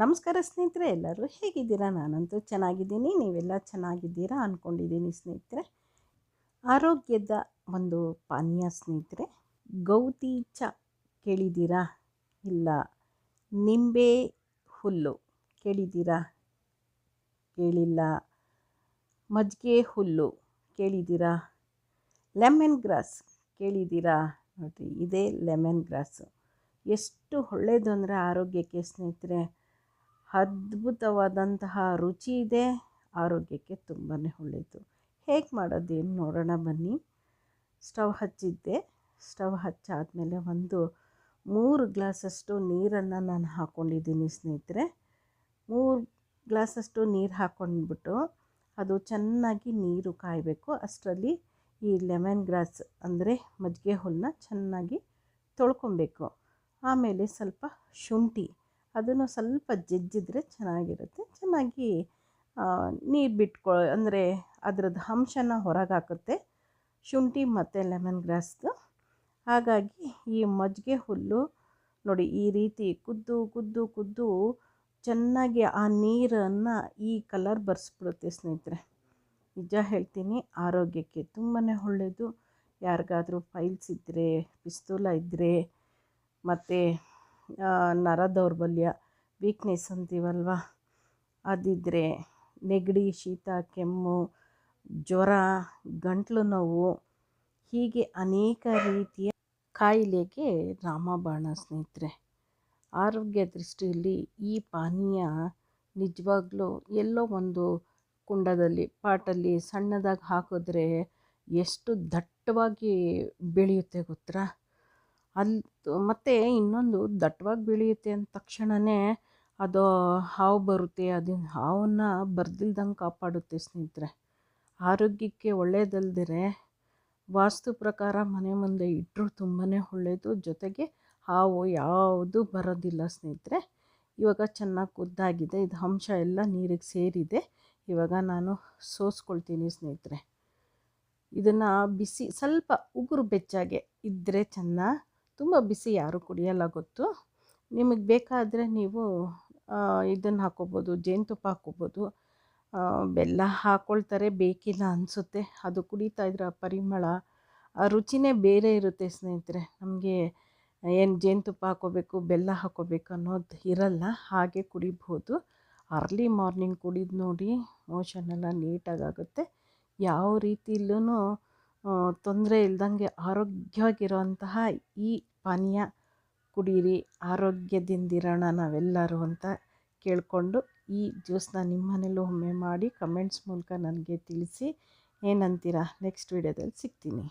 ನಮಸ್ಕಾರ ಸ್ನೇಹಿತರೆ ಎಲ್ಲರೂ ಹೇಗಿದ್ದೀರಾ? ನಾನಂತೂ ಚೆನ್ನಾಗಿದ್ದೀನಿ. ನೀವೆಲ್ಲ ಚೆನ್ನಾಗಿದ್ದೀರಾ ಅಂದ್ಕೊಂಡಿದ್ದೀನಿ ಸ್ನೇಹಿತರೆ. ಆರೋಗ್ಯದ ಒಂದು ಪಾನೀಯ ಸ್ನೇಹಿತರೆ, ಗೌತಿ ಚ ಕೇಳಿದ್ದೀರಾ? ಇಲ್ಲ, ನಿಂಬೆ ಹುಲ್ಲು ಕೇಳಿದ್ದೀರಾ? ಕೇಳಿಲ್ಲ, ಮಜ್ಜಿಗೆ ಹುಲ್ಲು ಕೇಳಿದ್ದೀರಾ? ಲೆಮನ್ ಗ್ರಾಸ್ ಕೇಳಿದ್ದೀರಾ? ನೋಡಿರಿ, ಇದೇ ಲೆಮನ್ ಗ್ರಾಸು. ಎಷ್ಟು ಒಳ್ಳೆಯದು ಅಂದರೆ ಆರೋಗ್ಯಕ್ಕೆ ಸ್ನೇಹಿತರೆ. ಅದ್ಭುತವಾದಂತಹ ರುಚಿ ಇದೆ. ಆರೋಗ್ಯಕ್ಕೆ ತುಂಬಾ ಒಳ್ಳೆಯದು ಹೇಗೆ ಮಾಡೋದೇನು ನೋಡೋಣ ಬನ್ನಿ. ಸ್ಟವ್ ಹಚ್ಚಿದ್ದೆ. ಸ್ಟವ್ ಹಚ್ಚಾದಮೇಲೆ ಒಂದು ಮೂರು ಗ್ಲಾಸಷ್ಟು ನೀರನ್ನು ನಾನು ಹಾಕ್ಕೊಂಡಿದ್ದೀನಿ ಸ್ನೇಹಿತರೆ. ಮೂರು ಗ್ಲಾಸಷ್ಟು ನೀರು ಹಾಕ್ಕೊಂಡ್ಬಿಟ್ಟು ಅದು ಚೆನ್ನಾಗಿ ನೀರು ಕಾಯಬೇಕು. ಅಷ್ಟರಲ್ಲಿ ಈ ಲೆಮನ್ ಗ್ರಾಸ್ ಅಂದರೆ ಮಜ್ಜಿಗೆ ಹುಲ್ಲನ್ನ ಚೆನ್ನಾಗಿ ತೊಳ್ಕೊಬೇಕು. ಆಮೇಲೆ ಸ್ವಲ್ಪ ಶುಂಠಿ ಅದನ್ನು ಸ್ವಲ್ಪ ಜಜ್ಜಿದ್ರೆ ಚೆನ್ನಾಗಿರುತ್ತೆ. ಚೆನ್ನಾಗಿ ನೀರು ಬಿಟ್ಕೊ, ಅಂದರೆ ಅದರದ್ದು ಅಂಶನ ಹೊರಗೆ ಹಾಕುತ್ತೆ ಶುಂಠಿ ಮತ್ತು ಲೆಮನ್ ಗ್ರಾಸ್ದು. ಹಾಗಾಗಿ ಈ ಮಜ್ಜಿಗೆ ಹುಲ್ಲು ನೋಡಿ ಈ ರೀತಿ ಕುದ್ದು ಕುದ್ದು ಕುದ್ದು ಚೆನ್ನಾಗಿ ಆ ನೀರನ್ನು ಈ ಕಲರ್ ಬರ್ಸ್ಬಿಡುತ್ತೆ ಸ್ನೇಹಿತರೆ. ನಿಜ ಹೇಳ್ತೀನಿ, ಆರೋಗ್ಯಕ್ಕೆ ತುಂಬಾ ಒಳ್ಳೆಯದು ಯಾರಿಗಾದರೂ ಫೈಲ್ಸ್ ಇದ್ದರೆ ಪಿಸ್ತೂಲ ಇದ್ದರೆ ಮತ್ತು ನರ ದೌರ್ಬಲ್ಯ ವೀಕ್ನೆಸ್ ಅಂತೀವಲ್ವ? ಅದಿದ್ದರೆ ನೆಗಡಿ, ಶೀತ, ಕೆಮ್ಮು, ಜ್ವರ, ಗಂಟಲು ನೋವು, ಹೀಗೆ ಅನೇಕ ರೀತಿಯ ಕಾಯಿಲೆಗೆ ರಾಮಬಾಣ ಸ್ನೇಹಿತರೆ. ಆರೋಗ್ಯ ದೃಷ್ಟಿಯಲ್ಲಿ ಈ ಪಾನೀಯ ನಿಜವಾಗ್ಲೂ ಎಲ್ಲೋ ಒಂದು ಕುಂಡದಲ್ಲಿ, ಪಾಟಲ್ಲಿ ಸಣ್ಣದಾಗಿ ಹಾಕಿದ್ರೆ ಎಷ್ಟು ದಟ್ಟವಾಗಿ ಬೆಳೆಯುತ್ತೆ ಗೊತ್ತಾ? ಅಲ್ಲಿ ಮತ್ತು ಇನ್ನೊಂದು ದಟ್ಟವಾಗಿ ಬೆಳೆಯುತ್ತೆ ಅಂದ ತಕ್ಷಣವೇ ಅದು ಹಾವು ಬರುತ್ತೆ ಅದನ್ನು ಹಾವನ್ನು ಬರ್ದಿಲ್ದಂಗೆ ಕಾಪಾಡುತ್ತೆ ಸ್ನೇಹಿತರೆ. ಆರೋಗ್ಯಕ್ಕೆ ಒಳ್ಳೆಯದಲ್ದಿರೆ ವಾಸ್ತು ಪ್ರಕಾರ ಮನೆ ಮುಂದೆ ಇಟ್ಟರೂ ತುಂಬಾ ಒಳ್ಳೆಯದು ಜೊತೆಗೆ ಹಾವು ಯಾವುದು ಬರೋದಿಲ್ಲ ಸ್ನೇಹಿತರೆ. ಇವಾಗ ಚೆನ್ನಾಗಿ ಕುದ್ದಾಗಿದೆ ಇದು ಅಂಶ ಎಲ್ಲ ನೀರಿಗೆ ಸೇರಿದೆ. ಇವಾಗ ನಾನು ಸೋಸ್ಕೊಳ್ತೀನಿ ಸ್ನೇಹಿತರೆ. ಇದನ್ನು ಬಿಸಿ ಸ್ವಲ್ಪ ಉಗುರು ಬೆಚ್ಚಾಗೆ ಇದ್ದರೆ ಚೆನ್ನ ತುಂಬ ಬಿಸಿ ಯಾರೂ ಕುಡಿಯಲ್ಲ ಗೊತ್ತು. ನಿಮಗೆ ಬೇಕಾದರೆ ನೀವು ಇದನ್ನು ಹಾಕ್ಕೋಬೋದು ಜೇನುತುಪ್ಪ ಹಾಕ್ಕೋಬೋದು ಬೆಲ್ಲ ಹಾಕ್ಕೊಳ್ತಾರೆ ಬೇಕಿಲ್ಲ ಅನಿಸುತ್ತೆ. ಅದು ಕುಡಿತಾ ಇದ್ರೆ ಪರಿಮಳ, ಆ ರುಚಿನೇ ಬೇರೆ ಇರುತ್ತೆ ಸ್ನೇಹಿತರೆ. ನಮಗೆ ಏನು ಜೇನುತುಪ್ಪ ಹಾಕ್ಕೋಬೇಕು ಬೆಲ್ಲ ಹಾಕ್ಕೋಬೇಕು ಅನ್ನೋದು ಇರಲ್ಲ, ಹಾಗೆ ಕುಡಿಬೋದು. ಅರ್ಲಿ ಮಾರ್ನಿಂಗ್ ಕುಡಿದು ನೋಡಿ ಮೋಷನ್ ಎಲ್ಲ ನೀಟಾಗಾಗುತ್ತೆ ಯಾವ ರೀತಿಯಲ್ಲೂ ತೊಂದರೆ ಇಲ್ದಂಗೆ ಆರೋಗ್ಯವಾಗಿರುವಂತಹ ಈ ಪಾನೀಯ ಕುಡೀರಿ, ಆರೋಗ್ಯದಿಂದಿರೋಣ ನಾವೆಲ್ಲರೂ ಅಂತ ಕೇಳಿಕೊಂಡು ಈ ಜ್ಯೂಸನ್ನ ನಿಮ್ಮ ಮನೇಲೂ ಒಮ್ಮೆ ಮಾಡಿ ಕಮೆಂಟ್ಸ್ ಮೂಲಕ ನನಗೆ ತಿಳಿಸಿ. ಏನಂತೀರಾ? ನೆಕ್ಸ್ಟ್ ವೀಡಿಯೋದಲ್ಲಿ ಸಿಗ್ತೀನಿ.